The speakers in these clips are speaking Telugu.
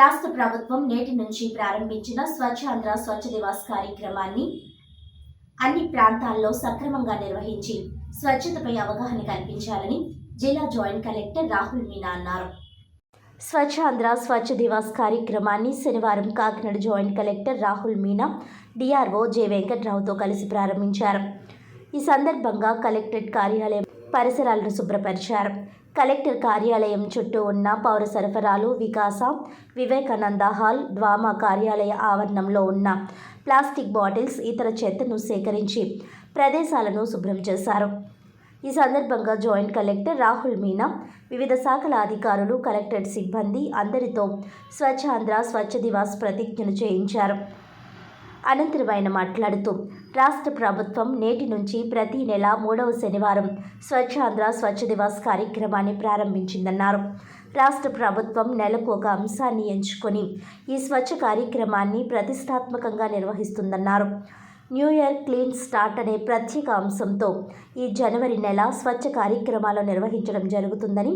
రాష్ట్ర ప్రభుత్వం నేటి నుంచి ప్రారంభించిన స్వచ్ఛాంధ్ర స్వచ్ఛ దివాస్ కార్యక్రమాన్ని అన్ని ప్రాంతాల్లో సక్రమంగా నిర్వహించి స్వచ్ఛతపై అవగాహన కల్పించాలని జిల్లా జాయింట్ కలెక్టర్ రాహుల్ మీనా అన్నారు. స్వచ్ఛాంధ్ర స్వచ్ఛ దివాస్ కార్యక్రమాన్ని శనివారం Kakinada joint collector Rahul Meena DRO J వెంకట్రావుతో కలిసి ప్రారంభించారు. ఈ సందర్భంగా కలెక్టరేట్ కార్యాలయం పరిసరాలను శుభ్రపరిచారు. కలెక్టర్ కార్యాలయం చుట్టూ ఉన్న పౌర సరఫరాలు వికాస వివేకానంద హాల్ ద్వామా కార్యాలయ ఆవరణంలో ఉన్న ప్లాస్టిక్ బాటిల్స్ ఇతర చెత్తను సేకరించి ప్రదేశాలను శుభ్రం చేశారు. ఈ సందర్భంగా జాయింట్ కలెక్టర్ రాహుల్ మీనా వివిధ శాఖల అధికారులు కలెక్టరేట్ సిబ్బంది అందరితో స్వచ్ఛాంధ్ర స్వచ్ఛ దివాస్ ప్రతిజ్ఞను చేయించారు. అనంతరం ఆయన మాట్లాడుతూ రాష్ట్ర ప్రభుత్వం నేటి నుంచి ప్రతి నెల మూడవ శనివారం స్వచ్ఛాంధ్ర స్వచ్ఛ దివాస్ కార్యక్రమాన్ని ప్రారంభించిందన్నారు. రాష్ట్ర ప్రభుత్వం నెలకు ఒక అంశాన్ని ఎంచుకొని ఈ స్వచ్ఛ కార్యక్రమాన్ని ప్రతిష్టాత్మకంగా నిర్వహిస్తుందన్నారు. న్యూ ఇయర్ క్లీన్ స్టార్ట్ అనే ప్రత్యేక అంశంతో ఈ జనవరి నెల స్వచ్ఛ కార్యక్రమాలు నిర్వహించడం జరుగుతుందని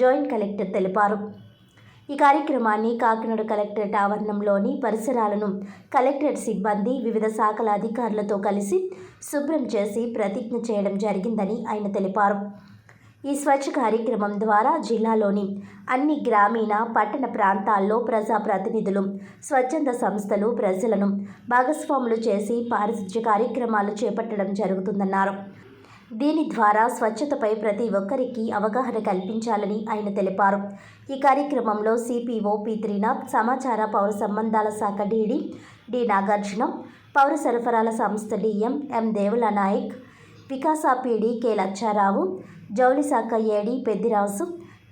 జాయింట్ కలెక్టర్ తెలిపారు. ఈ కార్యక్రమాన్ని కాకినాడ కలెక్టరేట్ ఆవరణంలోని పరిసరాలను కలెక్టరేట్ సిబ్బంది వివిధ శాఖల అధికారులతో కలిసి శుభ్రం చేసి ప్రతిజ్ఞ చేయడం జరిగిందని ఆయన తెలిపారు. ఈ స్వచ్ఛ కార్యక్రమం ద్వారా జిల్లాలోని అన్ని గ్రామీణ పట్టణ ప్రాంతాల్లో ప్రజాప్రతినిధులు స్వచ్ఛంద సంస్థలు ప్రజలను భాగస్వాములు చేసి పారిశుధ్య కార్యక్రమాలు చేపట్టడం జరుగుతుందన్నారు. దీని ద్వారా స్వచ్ఛతపై ప్రతి ఒక్కరికి అవగాహన కల్పించాలని ఆయన తెలిపారు. ఈ కార్యక్రమంలో సిపిఓ పి త్రినాథ్ సమాచార పౌర సంబంధాల శాఖ డీడీ డి నాగార్జున పౌర సరఫరాల సంస్థ డిఎం ఎం దేవుల నాయక్ వికాస కె లచ్చారావు జౌళి శాఖ ఏడి పెద్దిరాజు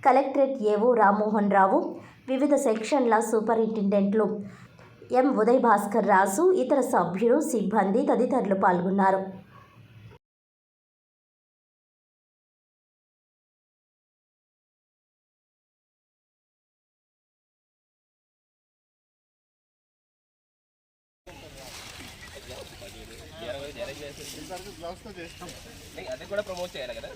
కలెక్టరేట్ ఏవో రామ్మోహన్ రావు వివిధ సెక్షన్ల సూపరింటెండెంట్లు ఎం ఉదయ్ భాస్కర్ రాజు ఇతర సభ్యులు సిబ్బంది తదితరులు పాల్గొన్నారు. అదే కూడా ప్రమోట్ చేయాలి కదా?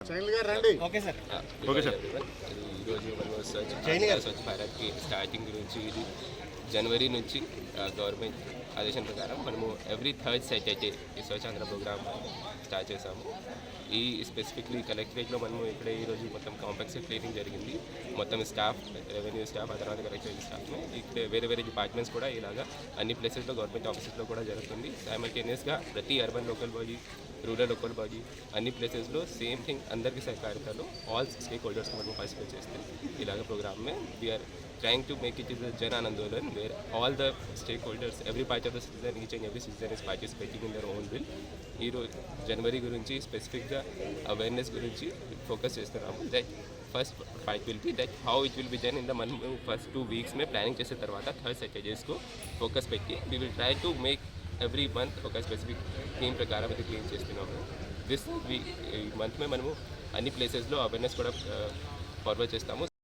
చైల్డ్ గారు రండి. ఓకే సార్ ఓకే సార్ ఈరోజు మనం స్వచ్ఛ స్వచ్ఛ భారత్కి స్టార్టింగ్ గురించి ఇది జనవరి నుంచి గవర్నమెంట్ ఆదేశం ప్రకారం మనము ఎవ్రీ థర్డ్ సాటర్డే అయితే ఈ స్వచ్ఛాంధ్ర ప్రోగ్రామ్ స్టార్ట్ చేసాము ఈ స్పెసిఫిక్లీ కలెక్టరేట్లో మనము ఇక్కడ ఈరోజు మొత్తం కాంప్లెక్స్ క్లీనింగ్ జరిగింది. మొత్తం స్టాఫ్ రెవెన్యూ స్టాఫ్ ఆ తర్వాత కలెక్టరేట్ స్టాఫ్ ఇక్కడ వేరే వేరే డిపార్ట్మెంట్స్ కూడా ఇలాగా అన్ని ప్లేసెస్లో గవర్నమెంట్ ఆఫీసెస్లో కూడా జరుగుతుంది. సైమల్టేనియస్గా ప్రతి urban local body rural local body అన్ని ప్లేసెస్లో సేమ్ థింగ్ అందరికీ సహకారితలో ఆల్ స్టేక్ హోల్డర్స్ మనం పార్టిసిపేట్ చేస్తే ఇలాగ programme May we are trying to make it is a Jan Anandolan where all the stakeholders, every part of the citizen, each and every citizen is participating in their own will. ఈరోజు జనవరి గురించి స్పెసిఫిక్గా అవేర్నెస్ గురించి ఫోకస్ చేస్తున్నాము that first fight will be that how it will be done in the Mann first two weeks మే ప్లానింగ్ చేసిన తర్వాత థర్డ్ సెటేజెస్కు ఫోకస్ పెట్టి we will try to make every month ఒక స్పెసిఫిక్ థీమ్ ప్రకారం ఇది క్లీన్ చేస్తున్నాము. దిస్ వీ ఈ మంత్ మే మనము అన్ని ప్లేసెస్లో అవేర్నెస్ కూడా uh, ఫార్వర్డ్ చేస్తాము.